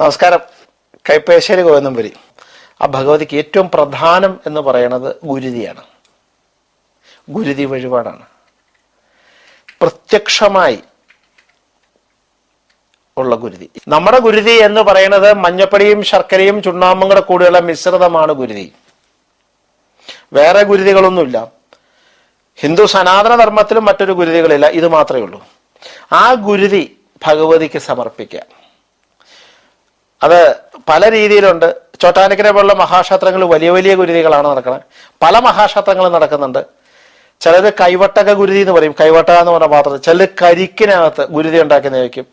നമസ്കാരം. കൈപ്പേശ്ശേരി ഗോവിന്ദംപുരി ആ ഭഗവതിക്ക് ഏറ്റവും പ്രധാനം എന്ന് പറയുന്നത് ഗുരുതിയാണ് ഗുരുതി വഴിപാടാണ്. പ്രത്യക്ഷമായി ഉള്ള ഗുരുതി. നമ്മുടെ ഗുരുതി എന്ന് പറയുന്നത് മഞ്ഞപ്പടിയും ശർക്കരയും ചുണ്ണാമ്പും കൂടെ കൂടിയുള്ള മിശ്രിതമാണ് ഗുരുതി. വേറെ ഗുരുതികളൊന്നുമില്ല. ഹിന്ദു സനാതന ധർമ്മത്തിലും മറ്റൊരു ഗുരുതികളില്ല. ഇത് മാത്രമേ ഉള്ളൂ. ആ ഗുരുതി ഭഗവതിക്ക് സമർപ്പിക്കുക. അത് പല രീതിയിലുണ്ട്. ചോട്ടാനിക്കരെ പോലുള്ള മഹാക്ഷേത്രങ്ങൾ വലിയ വലിയ ഗുരുതികളാണ് നടക്കുന്നത്. പല മഹാക്ഷേത്രങ്ങളും നടക്കുന്നുണ്ട്. ചിലത് കൈവട്ടക ഗുരുതി എന്ന് പറയും. കൈവട്ടക എന്ന് പറഞ്ഞ പാത്രത്തിൽ ചിലത് കരിക്കിനകത്ത് ഗുരുതി ഉണ്ടാക്കി നയിക്കും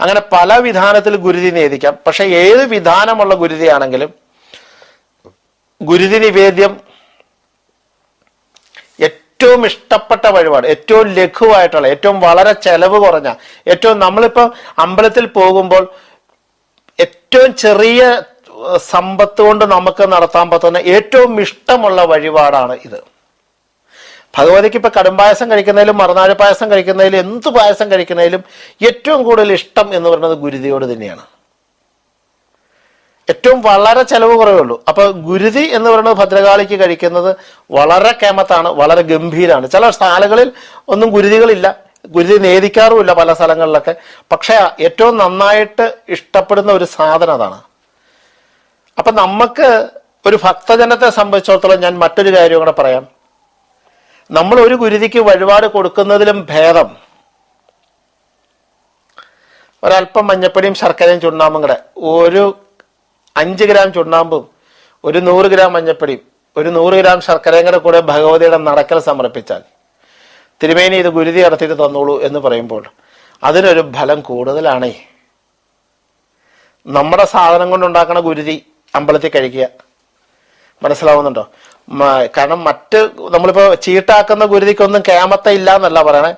അങ്ങനെ പല വിധാനത്തിൽ ഗുരുതി നിയതിക്കാം പക്ഷെ ഏത് വിധാനമുള്ള ഗുരുതിയാണെങ്കിലും ഗുരുതി നിവേദ്യം ഏറ്റവും ഇഷ്ടപ്പെട്ട വഴിപാട് ഏറ്റവും ലഘുവായിട്ടുള്ള ഏറ്റവും വളരെ ചെലവ് കുറഞ്ഞ ഏറ്റവും നമ്മളിപ്പോൾ അമ്പലത്തിൽ പോകുമ്പോൾ ഏറ്റവും ചെറിയ സമ്പത്ത് കൊണ്ട് നമുക്ക് നടത്താൻ പറ്റുന്ന ഏറ്റവും ഇഷ്ടമുള്ള വഴിപാടാണ് ഇത്. ഭഗവതിക്ക് ഇപ്പൊ കടുംപായസം കഴിക്കുന്നതിലും മറുനാഴ് പായസം കഴിക്കുന്നതിലും എന്ത് പായസം കഴിക്കുന്നതിലും ഏറ്റവും കൂടുതൽ ഇഷ്ടം എന്ന് പറയുന്നത് ഗുരുതിയോട് തന്നെയാണ്. ഏറ്റവും വളരെ ചെലവ് കുറവുള്ളൂ അപ്പൊ ഗുരുതി എന്ന് പറയുന്നത് ഭദ്രകാളിക്ക് കഴിക്കുന്നത് വളരെ കേമത്താണ് വളരെ ഗംഭീരമാണ് ചില സ്ഥലങ്ങളിൽ ഒന്നും ഗുരുതികളില്ല. ഗുരുതി നേദിക്കാറുമില്ല പല സ്ഥലങ്ങളിലൊക്കെ. പക്ഷെ ഏറ്റവും നന്നായിട്ട് ഇഷ്ടപ്പെടുന്ന ഒരു സാധനം അതാണ്. അപ്പൊ നമുക്ക് ഒരു ഭക്തജനത്തെ സംബന്ധിച്ചിടത്തോളം ഞാൻ മറ്റൊരു കാര്യം കൂടെ പറയാം. നമ്മൾ ഒരു ഗുരുതിക്ക് വഴിപാട് കൊടുക്കുന്നതിലും ഭേദം. ഒരല്പം മഞ്ഞപ്പൊടിയും ശർക്കരയും ചുണ്ണാമ്പും കൂടെ. ഒരു അഞ്ച് ഗ്രാം ചുണ്ണാമ്പും ഒരു നൂറ് ഗ്രാം മഞ്ഞപ്പൊടിയും ഒരു നൂറ് ഗ്രാം ശർക്കരയും കൂടെ കൂടെ ഭഗവതിയുടെ നടക്കൽ സമർപ്പിച്ചാൽ. തിരുമേനി ഇത് ഗുരുതി നടത്തിയിട്ട് തന്നോളൂ എന്ന് പറയുമ്പോൾ അതിനൊരു ഫലം കൂടുതലാണേ. നമ്മുടെ സാധനം കൊണ്ടുണ്ടാക്കണ ഗുരുതി അമ്പലത്തിൽ കഴിക്കുക. മനസ്സിലാവുന്നുണ്ടോ? കാരണം മറ്റ് നമ്മളിപ്പോൾ ചീട്ടാക്കുന്ന ഗുരുതിക്കൊന്നും കേമത്ത ഇല്ല എന്നല്ല പറയണേ.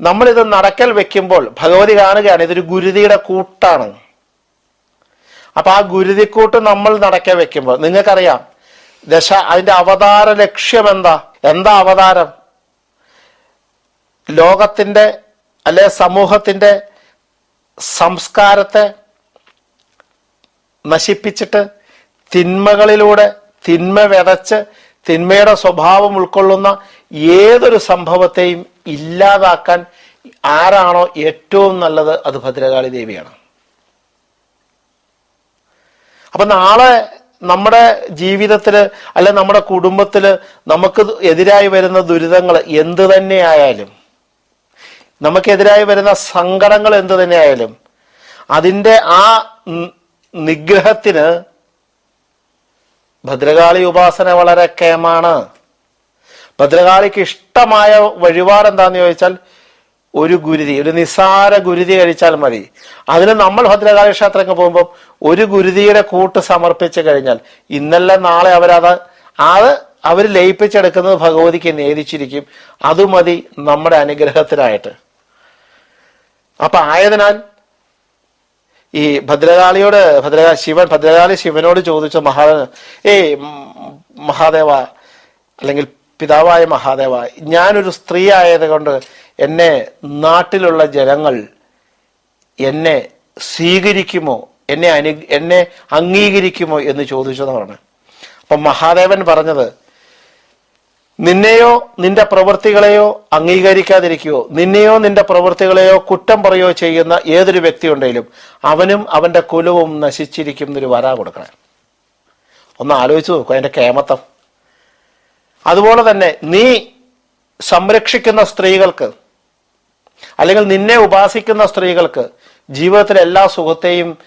നമ്മളിത് നടക്കൽ വെക്കുമ്പോൾ ഭഗവതി കാണുകയാണ് ഇതൊരു ഗുരുതിയുടെ കൂട്ടാണ്. അപ്പൊ ആ ഗുരുതിക്കൂട്ട് നമ്മൾ നടക്ക വെക്കുമ്പോൾ നിങ്ങൾക്കറിയാം ദശ അതിന്റെ അവതാര ലക്ഷ്യം എന്താ? എന്താ അവതാരം? ലോകത്തിന്റെ അല്ലെ സമൂഹത്തിന്റെ സംസ്കാരത്തെ നശിപ്പിച്ചിട്ട് തിന്മകളിലൂടെ തിന്മ വിതച്ച് തിന്മയുടെ സ്വഭാവം ഉൾക്കൊള്ളുന്ന ഏതൊരു സംഭവത്തെയും ഇല്ലാതാക്കാൻ ആരാണോ ഏറ്റവും നല്ലത് അത് ഭദ്രകാളി ദേവിയാണ്. അപ്പൊ നാളെ നമ്മുടെ ജീവിതത്തിൽ അല്ലെ നമ്മുടെ കുടുംബത്തിൽ നമുക്ക് എതിരായി വരുന്ന ദുരിതങ്ങൾ എന്ത് തന്നെയായാലും നമുക്കെതിരായി വരുന്ന സങ്കടങ്ങൾ എന്ത് തന്നെയായാലും അതിന്റെ ആ നിഗ്രഹത്തിന് ഭദ്രകാളി ഉപാസന വളരെ കേമാണ് ഭദ്രകാളിക്ക് ഇഷ്ടമായ വഴിപാട് എന്താന്ന് ചോദിച്ചാൽ ഒരു ഗുരുതി ഒരു നിസാര ഗുരുതി കഴിച്ചാൽ മതി. അതിന് നമ്മൾ ഭദ്രകാളി ക്ഷേത്രത്തിൽ പോകുമ്പോൾ ഒരു ഗുരുതിയുടെ കൂട്ട് സമർപ്പിച്ച് കഴിഞ്ഞാൽ ഇന്നല്ല നാളെ അവരത് അത് അവർ ലയിപ്പിച്ചെടുക്കുന്നത് ഭഗവതിക്ക് നേരിച്ചിരിക്കും. അത് മതി നമ്മുടെ അനുഗ്രഹത്തിനായിട്ട്. അപ്പൊ ആയതിനാൽ ഈ ഭദ്രകാളിയോട് ഭദ്രകാ ശിവൻ ഭദ്രകാളി ശിവനോട് ചോദിച്ച മഹാ ഏ മഹാദേവ അല്ലെങ്കിൽ പിതാവായ മഹാദേവ ഞാനൊരു സ്ത്രീ ആയത് കൊണ്ട് എന്നെ നാട്ടിലുള്ള ജനങ്ങൾ എന്നെ സ്വീകരിക്കുമോ? എന്നെ അനു എന്നെ അംഗീകരിക്കുമോ എന്ന് ചോദിച്ചതാണ്. അപ്പം മഹാദേവൻ പറഞ്ഞത് നിന്നെയോ നിന്റെ പ്രവൃത്തികളെയോ അംഗീകരിക്കാതിരിക്കുകയോ നിന്നെയോ നിന്റെ പ്രവൃത്തികളെയോ കുറ്റം പറയുകയോ ചെയ്യുന്ന ഏതൊരു വ്യക്തി ഉണ്ടെങ്കിലും അവനും അവന്റെ കുലവും നശിച്ചിരിക്കും എന്നൊരു വര കൊടുക്കണേ. ഒന്ന് ആലോചിച്ച് നോക്കൂ അതിന്റെ കേമത്തം അതുപോലെ തന്നെ നീ സംരക്ഷിക്കുന്ന സ്ത്രീകൾക്ക് അല്ലെങ്കിൽ നിന്നെ ഉപാസിക്കുന്ന സ്ത്രീകൾക്ക് ജീവിതത്തിലെ എല്ലാ സുഖത്തെയും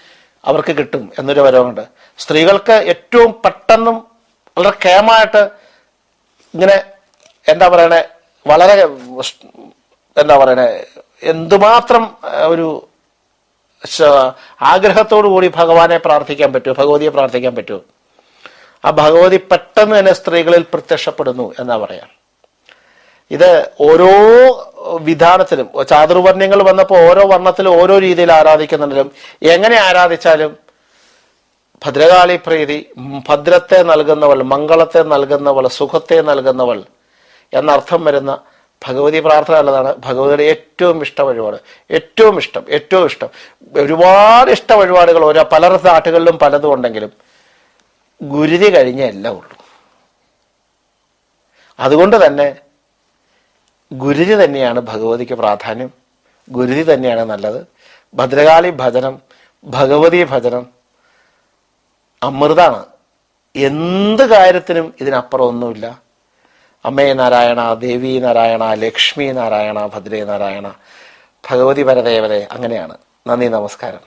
അവർക്ക് കിട്ടും എന്നൊരു വരവുണ്ട്. സ്ത്രീകൾക്ക് ഏറ്റവും പെട്ടെന്നും വളരെ കേമായിട്ട് ഇങ്ങനെ എന്താ പറയണേ വളരെ എന്താ പറയണേ എന്തുമാത്രം ഒരു ആഗ്രഹത്തോടു കൂടി ഭഗവാനെ പ്രാർത്ഥിക്കാൻ പറ്റുമോ ഭഗവതിയെ പ്രാർത്ഥിക്കാൻ പറ്റുമോ? ആ ഭഗവതി പെട്ടെന്ന് തന്നെ സ്ത്രീകളിൽ പ്രത്യക്ഷപ്പെടുന്നു എന്നാ പറയാം. ഇത് ഓരോ വിധാനത്തിലും ചാതുർവർണയങ്ങൾ വന്നപ്പോൾ ഓരോ വർണത്തിലും ഓരോ രീതിയിൽ ആരാധിക്കുന്നുണ്ടെങ്കിലും എങ്ങനെ ആരാധിച്ചാലും ഭദ്രകാളി പ്രീതി ഭദ്രത്തെ നൽകുന്നവൾ മംഗളത്തെ നൽകുന്നവൾ സുഖത്തെ നൽകുന്നവൾ എന്നർത്ഥം വരുന്ന ഭഗവതി പ്രാർത്ഥന ഉള്ളതാണ് ഭഗവതിയുടെ ഏറ്റവും ഇഷ്ട വഴിപാട്. ഏറ്റവും ഇഷ്ടം ഏറ്റവും ഇഷ്ടം. ഒരുപാട് ഇഷ്ട വഴിപാടുകൾ ഓരോ പല നാട്ടുകളിലും പലതും ഉണ്ടെങ്കിലും ഗുരുതി കഴിഞ്ഞേ എല്ലാം ഉള്ളൂ. അതുകൊണ്ട് തന്നെ ഗുരുതി തന്നെയാണ് ഭഗവതിക്ക് പ്രാധാന്യം. ഗുരുതി തന്നെയാണ് നല്ലത്. ഭദ്രകാളി ഭജനം ഭഗവതി ഭജനം അമൃതാണ്. എന്ത് കാര്യത്തിനും ഇതിനപ്പുറം ഒന്നുമില്ല അമ്മേ നാരായണ ദേവി നാരായണ ലക്ഷ്മി നാരായണ ഭദ്രേ നാരായണ ഭഗവതി പരദേവരെ അങ്ങനെയാണ്. നന്ദി നമസ്കാരം.